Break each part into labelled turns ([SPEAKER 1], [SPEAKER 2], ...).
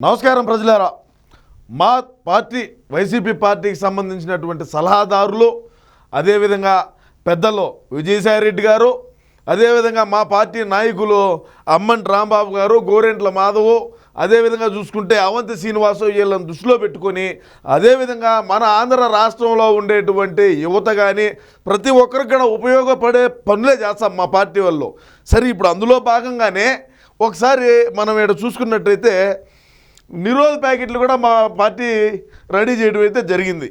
[SPEAKER 1] నమస్కారం ప్రజలారా. మా పార్టీ వైసీపీ పార్టీకి సంబంధించినటువంటి సలహాదారులు అదేవిధంగా పెద్దలు విజయసాయి రెడ్డి గారు అదేవిధంగా మా పార్టీ నాయకులు అమ్మన్ రాంబాబు గారు గోరెంట్ల మాధవు అదేవిధంగా చూసుకుంటే అవంతి శ్రీనివాసు వీళ్ళని దృష్టిలో పెట్టుకొని అదేవిధంగా మన ఆంధ్ర రాష్ట్రంలో ఉండేటువంటి యువత కానీ ప్రతి ఒక్కరికి కూడా ఉపయోగపడే పనులే చేస్తాం మా పార్టీ వాళ్ళు. సరే ఇప్పుడు అందులో భాగంగానే ఒకసారి మనం ఇక్కడ చూసుకున్నట్టయితే నిరోధ ప్యాకెట్లు కూడా మా పార్టీ రెడీ చేయడం అయితే జరిగింది.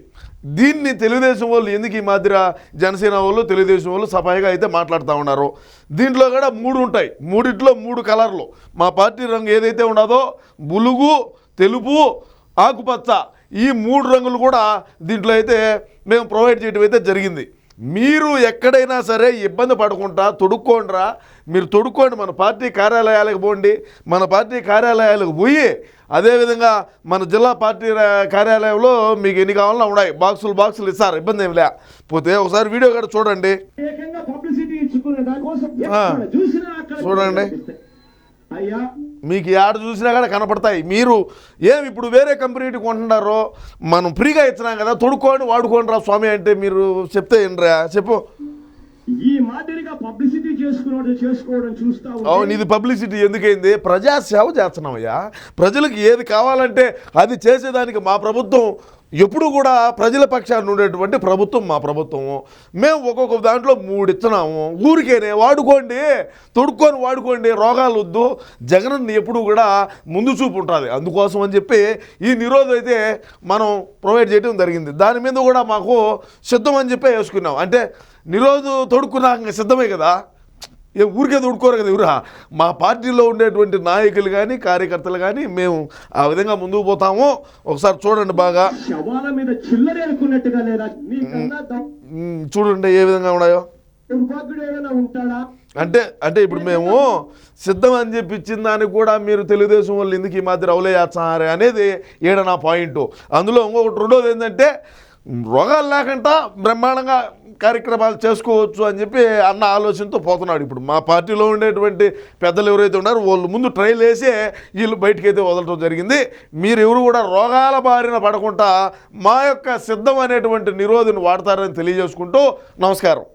[SPEAKER 1] దీన్ని తెలుగుదేశం వాళ్ళు ఎందుకు ఈ మాదిర జనసేన వాళ్ళు తెలుగుదేశం వాళ్ళు సఫాయిగా అయితే మాట్లాడుతూ ఉన్నారు? దీంట్లో కూడా మూడు ఉంటాయి. మూడిట్లో మూడు కలర్లు. మా పార్టీ రంగు ఏదైతే ఉన్నదో బులుగు తెలుపు ఆకుపచ్చ ఈ మూడు రంగులు కూడా దీంట్లో అయితే మేము ప్రొవైడ్ చేయడం అయితే జరిగింది. మీరు ఎక్కడైనా సరే ఇబ్బంది పడకుండా తొడుక్కోండిరా. మీరు తొడుక్కోండి మన పార్టీ కార్యాలయాలకు పోండి. మన పార్టీ కార్యాలయాలకు పోయి అదేవిధంగా మన జిల్లా పార్టీ కార్యాలయంలో మీకు ఎన్ని కావాలన్నా ఉన్నాయి. బాక్సులు బాక్సులు ఇస్తారు ఇబ్బంది ఏం లే. పోతే ఒకసారి వీడియో కూడా చూడండి. చూడండి.
[SPEAKER 2] అయ్యా.
[SPEAKER 1] మీకు ఆడ చూసినా కూడా కనపడతాయి. మీరు ఏం ఇప్పుడు వేరే కంపెనీ కొంటున్నారో మనం ఫ్రీగా ఇచ్చినాం కదా తొడుక్కోండి వాడుకోండి రా స్వామి అంటే మీరు చెప్తే ఏంట్రా? చెప్పు.
[SPEAKER 2] ఈ మాదిరిగా పబ్లిసిటీ చేసుకోవడం చూస్తా
[SPEAKER 1] అవును ఇది పబ్లిసిటీ ఎందుకైంది? ప్రజాసేవ చేస్తున్నామయ్యా. ప్రజలకు ఏది కావాలంటే అది చేసేదానికి మా ప్రభుత్వం ఎప్పుడు కూడా ప్రజల పక్షాన్ని ఉండేటువంటి ప్రభుత్వం మా ప్రభుత్వము మేము ఒక్కొక్క దాంట్లో మూడు ఇస్తున్నాము ఊరికేనే వాడుకోండి తొడుక్కొని వాడుకోండి రోగాలు వద్దు. జగన్ ఎప్పుడు కూడా ముందు చూపు ఉంటుంది అందుకోసం అని చెప్పి ఈ నిరోధం అయితే మనం ప్రొవైడ్ చేయడం జరిగింది. దాని మీద కూడా మాకు సిద్ధం అని చెప్పి వేసుకున్నాం. అంటే నిరోధు తొడుక్కున్నాక సిద్ధమే కదా. ఊరికే తోడుకోరు కదా ఎవరు మా పార్టీలో ఉండేటువంటి నాయకులు కానీ కార్యకర్తలు కానీ మేము ఆ విధంగా ముందుకు పోతాము. ఒకసారి చూడండి బాగా. చూడండి ఏ విధంగా ఉన్నాయో. అంటే అంటే ఇప్పుడు మేము సిద్ధం అని చెప్పి ఇచ్చిన దానికి కూడా మీరు తెలుగుదేశం వాళ్ళు ఎందుకు ఈ మాదిరి అవలేయాచారే అనేది ఈడ నా పాయింట్. అందులో ఇంకొకటి రెండోది ఏంటంటే రోగాలు లేకుండా బ్రహ్మాండంగా కార్యక్రమాలు చేసుకోవచ్చు అని చెప్పి అన్న ఆలోచనతో పోతున్నాడు ఇప్పుడు. మా పార్టీలో ఉండేటువంటి పెద్దలు ఎవరైతే ఉన్నారో వాళ్ళు ముందు ట్రైల్ వేసే వీళ్ళు బయటకైతే వదలటం జరిగింది. మీరు ఎవరు కూడా రోగాల బారిన పడకుండా మా యొక్క సిద్ధం అనేటువంటి నిరోధిని వాడతారని తెలియజేసుకుంటూ నమస్కారం.